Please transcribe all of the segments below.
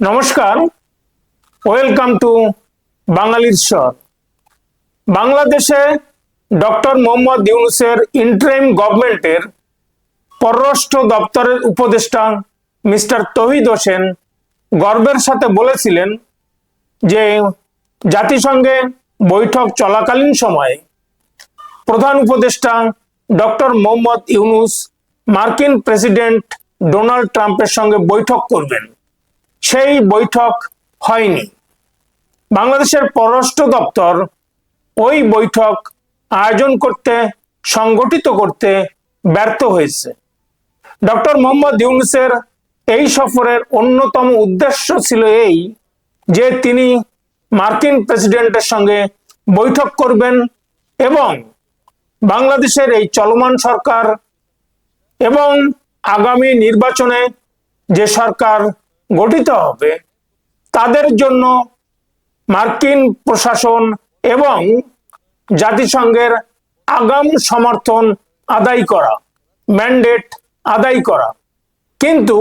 নমস্কার। Welcome to বাঙালির স্বর। বাংলাদেশে ডক্টর মোহাম্মদ ইউনুসের ইন্টারিম গভর্নমেন্টের পররাষ্ট্র দপ্তরের উপদেষ্টা মিস্টার তহিদ হোসেন গর্বের সাথে বলেছিলেন যে জাতিসংঘে বৈঠক চলাকালীন সময়ে প্রধান উপদেষ্টা ডক্টর মোহাম্মদ ইউনুস মার্কিন প্রেসিডেন্ট ডোনাল্ড ট্রাম্পের সঙ্গে বৈঠক করবেন। সেই বৈঠক হয়নি। বাংলাদেশের পররাষ্ট্র দপ্তর ওই বৈঠক আয়োজন করতে, সংগঠিত করতে ব্যর্থ হয়েছে। ডক্টর মোহাম্মদ ইউনুসের এই সফরের অন্যতম উদ্দেশ্য ছিল এই যে তিনি মার্কিন প্রেসিডেন্টের সঙ্গে বৈঠক করবেন এবং বাংলাদেশের এই চলমান সরকার এবং আগামী নির্বাচনে যে সরকার গঠিত হবে। তাদের জন্য মার্কিন প্রশাসন এবং জাতিসংঘের আগাম সমর্থন আদায় করা, ম্যান্ডেট আদায় করা। কিন্তু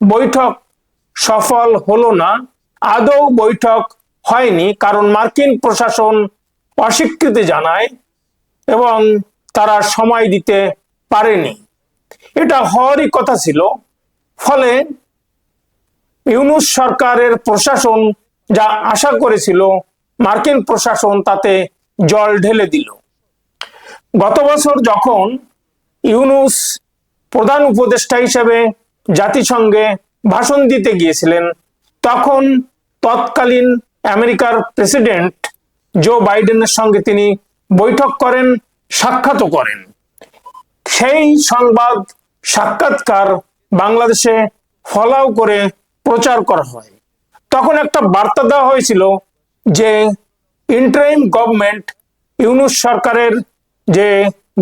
বৈঠক সফল হলো না, আদৌ বৈঠক হয়নি, কারণ মার্কিন প্রশাসন অস্বীকৃতি জানায় এবং তারা সময় দিতে পারেনি। এটা হওয়ারই কথা ছিল, ফলে ইউনুস সরকারের প্রশাসন যা আশা করেছিল, মার্কিন প্রশাসন তাতে জল ঢেলে দিল। গত বছর যখন ইউনুস প্রধান উপদেষ্টা হিসেবে জাতিসংঘে ভাষণ দিতে গিয়েছিলেন, তখন তৎকালীন আমেরিকার প্রেসিডেন্ট জো বাইডেনের সঙ্গে তিনি বৈঠক করেন, সাক্ষাৎও করেন। সেই সংবাদ সাক্ষাৎকার বাংলাদেশে ফলাও করে প্রচার করা হয়। তখন একটা বার্তা দেওয়া হয়েছিল যে ইন্টারিম গভর্নমেন্ট ইউনুস সরকারের যে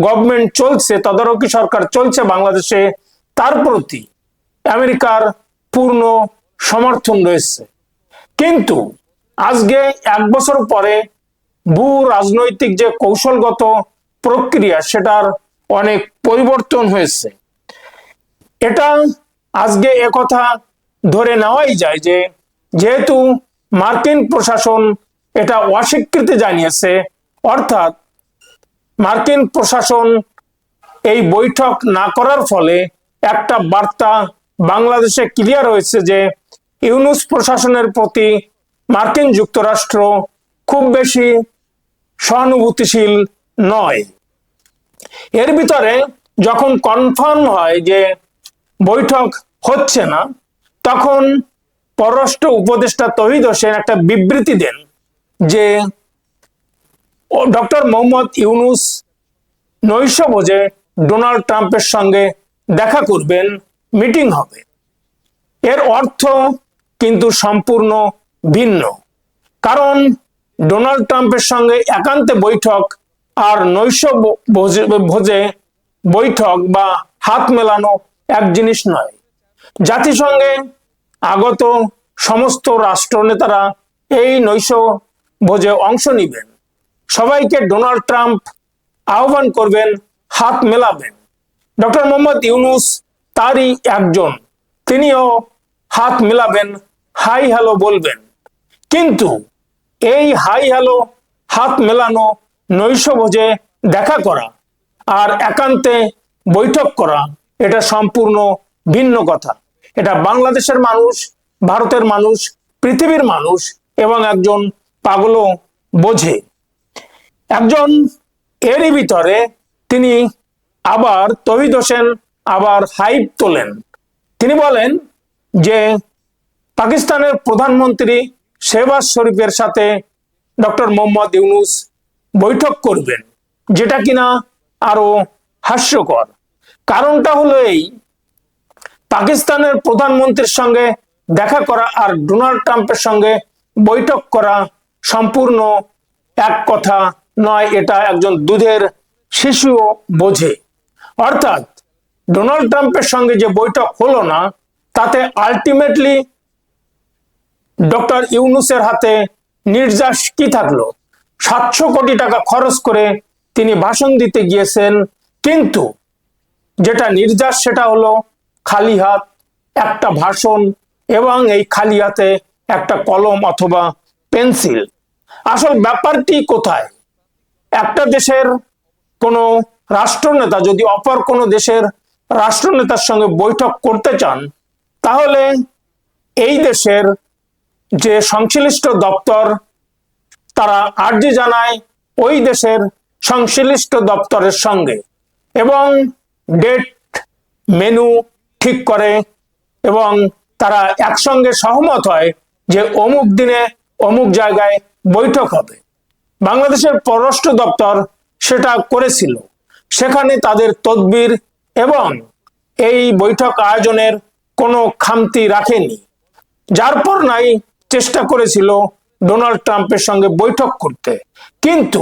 গভর্নমেন্ট চলছে, তদারকি সরকার চলছে বাংলাদেশে, তার প্রতি আমেরিকার পূর্ণ সমর্থন রয়েছে। কিন্তু আজকে এক বছর পরে ভূ রাজনৈতিক যে কৌশলগত প্রক্রিয়া, সেটার অনেক পরিবর্তন হয়েছে। এটা আজকে একথা ধরে নেওয়াই যায় যে যেহেতু মার্কিন প্রশাসন এটা অস্বীকৃতি জানিয়েছে, অর্থাৎ মার্কিন প্রশাসন এই বৈঠক না করার ফলে একটা বার্তা বাংলাদেশে ক্লিয়ার হয়েছে যে ইউনুস প্রশাসনের প্রতি মার্কিন যুক্তরাষ্ট্র খুব বেশি সহানুভূতিশীল নয়। এর ভিতরে যখন কনফার্ম হয় যে বৈঠক হচ্ছে না তখন পররাষ্ট্র উপদেষ্টা তহিদ হোসেন একটা বিবৃতি দেন যে ডক্টর মোহাম্মদ ইউনুস নৈশ বোঝে ডোনাল্ড ট্রাম্পের সঙ্গে দেখা করবেন, মিটিং হবে। এর অর্থ কিন্তু সম্পূর্ণ ভিন্ন। কারণ ডোনাল্ড ট্রাম্পের সঙ্গে একান্তে বৈঠক আর নৈশ ভোজে বৈঠক বা হাত মেলানো এক জিনিস নয়। জাতিসংঘে আগত সমস্ত রাষ্ট্রনেতারা এই নৈশ ভোজে অংশ নিবেন। সবাইকে ডোনাল্ড ট্রাম্প আহ্বান করবেন, হাত মেলাবেন। ডক্টর মোহাম্মদ ইউনুস তারই একজন, তিনিও হাত মেলাবেন, হাই হ্যালো বলবেন। কিন্তু এই হাই হ্যালো, হাত মেলানো নৈশ ভোজে দেখা করা আর একান্তে বৈঠক করা, এটা সম্পূর্ণ ভিন্ন কথা। এটা বাংলাদেশের মানুষ, ভারতের মানুষ, পৃথিবীর মানুষ এবং একজন পাগলও বোঝে। একজন এরই ভিতরে তিনি আবার তহিদ হোসেন আবার হাইপ তোলেন। তিনি বলেন যে পাকিস্তানের প্রধানমন্ত্রী শেহবাজ শরীফের সাথে ডক্টর মোহাম্মদ ইউনুস বৈঠক করবেন, যেটা কিনা আরও হাস্যকর। কারণটা হলো এই পাকিস্তানের প্রধানমন্ত্রীর সঙ্গে দেখা করা আর ডোনাল্ড ট্রাম্পের সঙ্গে বৈঠক করা সম্পূর্ণ এক কথা নয়, এটা একজন দুধের শিশুও বোঝে। অর্থাৎ ডোনাল্ড ট্রাম্পের সঙ্গে যে বৈঠক হলো না, তাতে আলটিমেটলি ডক্টর ইউনুসের হাতে নির্যাস কি থাকল? সাতশো কোটি টাকা খরচ করে তিনি ভাষণ দিতে গিয়েছেন, কিন্তু যেটা নির্যাস সেটা হলো খালি হাত, একটা ভাষণ এবং এই খালি হাতে একটা কলম অথবা পেন্সিল। আসল ব্যাপারটি কোথায়? একটা দেশের কোনো রাষ্ট্রনেতা যদি অপর কোনো দেশের রাষ্ট্রনেতার সঙ্গে বৈঠক করতে চান, তাহলে এই দেশের যে সংশ্লিষ্ট দপ্তর তারা আর্জি জানায় ওই দেশের সংশ্লিষ্ট দপ্তরের সঙ্গে এবং ডেট, মেনু ঠিক করে এবং তারা একসঙ্গে সহমত হয় যে অমুক দিনে অমুক জায়গায় বৈঠক হবে। বাংলাদেশের পররাষ্ট্র দপ্তর সেটা করেছিল। সেখানে তাদের তদবির এবং এই বৈঠক আয়োজনের কোনো খামতি রাখেনি। যার পর নাই চেষ্টা করেছিল ডোনাল্ড ট্রাম্পের সঙ্গে বৈঠক করতে। কিন্তু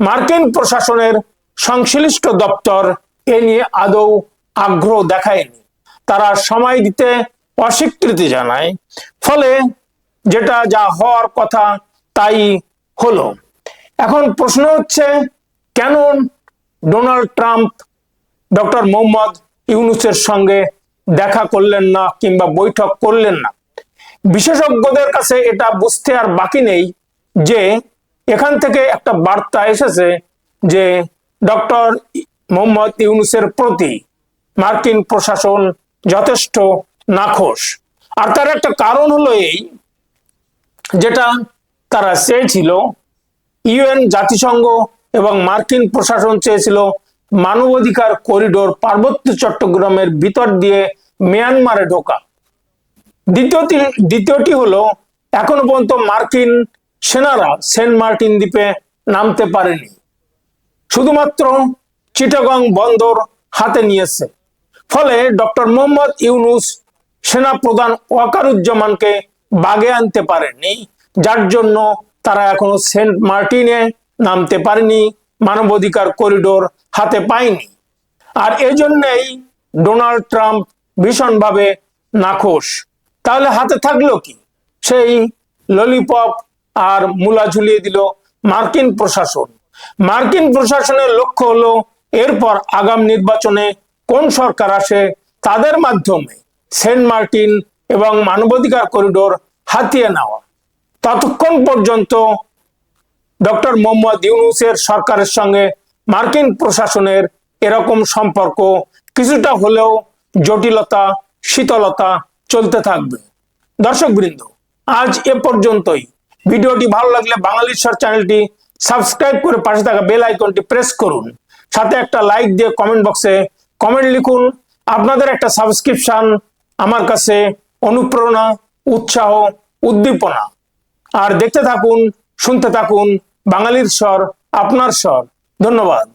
মার্কিন প্রশাসনের সংশ্লিষ্ট দপ্তর এ নিয়ে আদৌ আগ্রহ দেখায়নি। তারা সময় দিতে অস্বীকৃতি জানায়। ফলে যেটা যা হওয়ার কথা তাই হলো। এখন প্রশ্ন হচ্ছে, কেন ডোনাল্ড ট্রাম্প ডক্টর মোহাম্মদ ইউনুসের সঙ্গে দেখা করলেন না কিংবা বৈঠক করলেন না? বিশেষজ্ঞদের কাছে এটা বুঝতে আর বাকি নেই যে এখান থেকে একটা বার্তা এসেছে যে ডক্টর মোহাম্মদ ইউনুসের প্রতি মার্কিন প্রশাসন যথেষ্ট নাখোশ। আর তার একটা কারণ হলো এই, যেটা তারা চেয়েছিল, ইউএন জাতিসংঘ এবং মার্কিন প্রশাসন চেয়েছিল মানবাধিকার করিডোর পার্বত্য চট্টগ্রামের ভিতর দিয়ে মিয়ানমারে ঢোকা। দ্বিতীয়টি দ্বিতীয়টি হলো, এখনও পর্যন্ত মার্কিন সেনারা সেন্ট মার্টিন দ্বীপে নামতে পারেনি। শুধুমাত্র চিটাগং বন্দর হাতে নিয়েছে। ফলে ডক্টর মোহাম্মদ ইউনুস সেনা প্রধান ওয়াকারুজ্জামানকে বাগে আনতে পারেননি, যার জন্য তারা এখনও সেন্ট মার্টিনে নামতে পারেনি, মানবাধিকার করিডোর হাতে পায়নি। আর এজন্যই ডোনাল্ড ট্রাম্প ভীষণভাবে নাখোশ। তাহলে হাতে থাকল কি? সেই ললিপপ আর মূলা ঝুলিয়ে দিল মার্কিন প্রশাসন। মার্কিন প্রশাসনের লক্ষ্য হলো এরপর আগাম নির্বাচনে কোন সরকার আসে তাদের মাধ্যমে সেন্ট মার্টিন এবং মানবাধিকার করিডোর হাতিয়ে নেওয়া। ততক্ষণ পর্যন্ত ডক্টর মোহাম্মদ ইউনুসের সরকারের সঙ্গে মার্কিন প্রশাসনের এরকম সম্পর্ক কিছুটা হলেও জটিলতা, শীতলতা চলতে থাকবে। দর্শক বৃন্দ আজ এ পর্যন্তই। ভিডিওটি ভালো লাগলে বাঙালির স্বর চ্যানেলটি সাবস্ক্রাইব করে পাশে থাকা বেল আইকনটি প্রেস করুন। সাথে একটা লাইক দিয়ে কমেন্ট বক্সে কমেন্ট লিখুন। আপনাদের একটা সাবস্ক্রিপশন আমার কাছে অনুপ্রেরণা, উৎসাহ, উদ্দীপনা। আর দেখতে থাকুন, শুনতে থাকুন, বাঙালির স্বর, আপনার স্বর। ধন্যবাদ।